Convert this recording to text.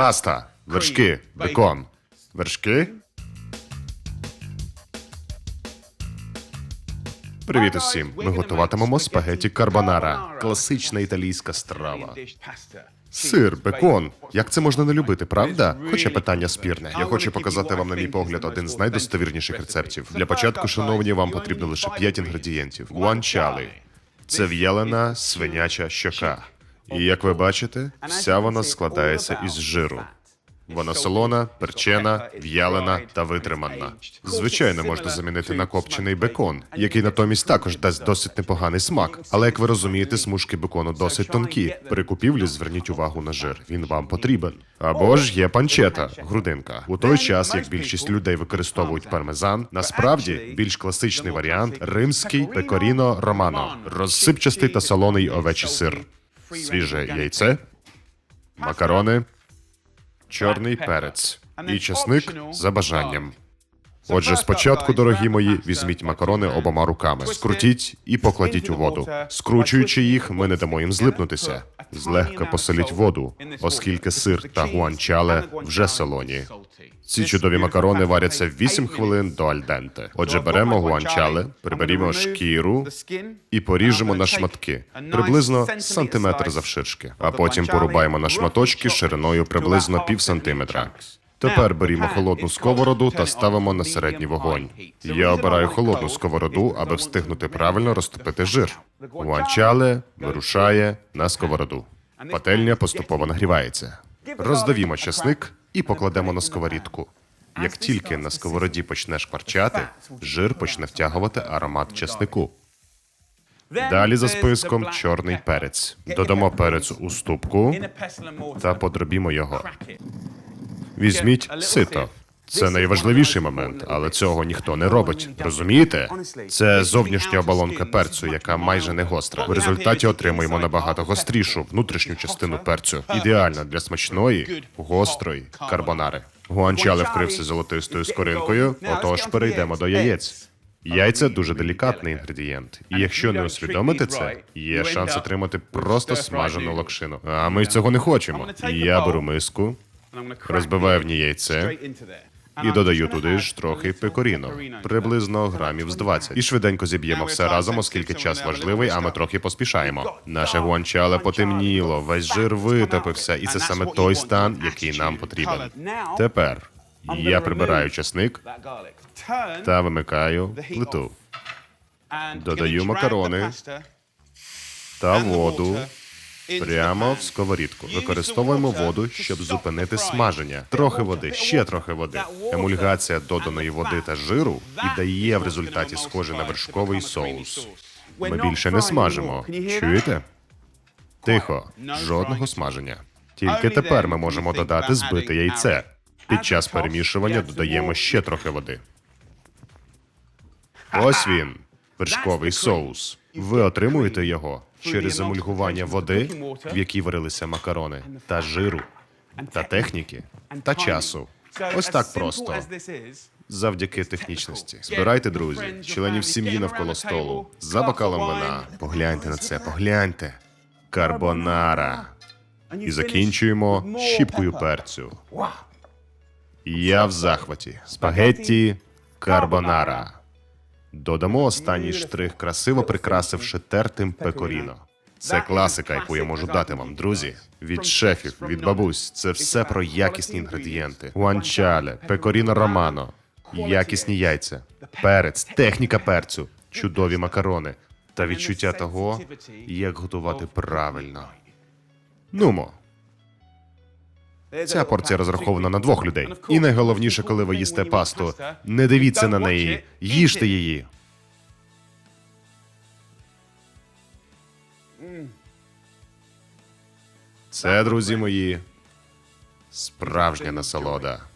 Паста, вершки, бекон. Вершки? Привіт усім! Ми готуватимемо спагеті карбонара. Класична італійська страва. Сир, бекон. Як це можна не любити, правда? Хоча питання спірне. Я хочу показати вам, на мій погляд, один з найдостовірніших рецептів. Для початку, шановні, вам потрібно лише 5 інгредієнтів: гуанчали. Це в'ялена свиняча щока. І як ви бачите, вся вона складається із жиру. Вона солона, перчена, в'ялена та витримана. Звичайно, можна замінити на копчений бекон, який натомість також дасть досить непоганий смак. Але як ви розумієте, смужки бекону досить тонкі. При купівлі зверніть увагу на жир. Він вам потрібен. Або ж є панчета, грудинка. У той час, як більшість людей використовують пармезан, насправді більш класичний варіант римський пекоріно романо, розсипчастий та солоний овечий сир, свіже яйце, макарони чорний перець і часник за бажанням. Отже, спочатку, дорогі мої, візьміть макарони обома руками, скрутіть і покладіть у воду. Скручуючи їх, ми не дамо їм злипнутися. Злегка посоліть воду, оскільки сир та гуанчале вже солоні. Ці чудові макарони варяться 8 хвилин до альденте. Отже, беремо гуанчале, приберімо шкіру і поріжемо на шматки, приблизно сантиметр завширшки, а потім порубаємо на шматочки шириною приблизно пів сантиметра. Тепер берімо холодну сковороду та ставимо на середній вогонь. Я обираю холодну сковороду, аби встигнути правильно розтопити жир. Гуанчале вирушає на сковороду. Пательня поступово нагрівається. Роздавімо часник і покладемо на сковорідку. Як тільки на сковороді почне шкварчати, жир почне втягувати аромат часнику. Далі за списком чорний перець. Додамо перець у ступку та подробімо його. Візьміть сито. Це найважливіший момент, але цього ніхто не робить. Розумієте? Це зовнішня оболонка перцю, яка майже не гостра. В результаті отримуємо набагато гострішу внутрішню частину перцю. Ідеальна для смачної, гострої карбонари. Гуанчале вкрився золотистою скоринкою. Отож, перейдемо до яєць. Яйця дуже делікатний інгредієнт, і якщо не усвідомити це, є шанс отримати просто смажену локшину. А ми цього не хочемо. Я беру миску, розбиваю в ній яйце і додаю туди ж трохи пекоріно, приблизно грамів з 20. І швиденько зіб'ємо все разом, оскільки час важливий, а ми трохи поспішаємо. Наше гуанчале потемніло, весь жир витопився, і це саме той стан, який нам потрібен. Тепер я прибираю часник та вимикаю плиту. Додаю макарони та воду прямо в сковорідку. Використовуємо воду, щоб зупинити смаження. Трохи води, ще трохи води. Емульгація доданої води та жиру і дає в результаті схоже на вершковий соус. Ми більше не смажимо. Чуєте? Тихо, жодного смаження. Тільки тепер ми можемо додати збите яйце. Під час перемішування додаємо ще трохи води. Ось він, вершковий соус. Ви отримуєте його через емульгування води, в якій варилися макарони, та жиру, та техніки, та часу. Ось так просто. Завдяки технічності. Збирайте, друзі, членів сім'ї навколо столу за бокалом вина. Погляньте на це, погляньте. Карбонара. І закінчуємо щіпкою перцю. Я в захваті. Спагетті карбонара. Додамо останній штрих, красиво прикрасивши тертим пекоріно. Це класика, яку я можу дати вам, друзі. Від шефів, від бабусь. Це все про якісні інгредієнти. Гуанчале, пекоріно романо, якісні яйця, перець, техніка перцю, чудові макарони. Та відчуття того, як готувати правильно. Нумо. Ця порція розрахована на двох людей. І найголовніше, коли ви їсте пасту, не дивіться на неї, їжте її. Це, друзі мої, справжня насолода.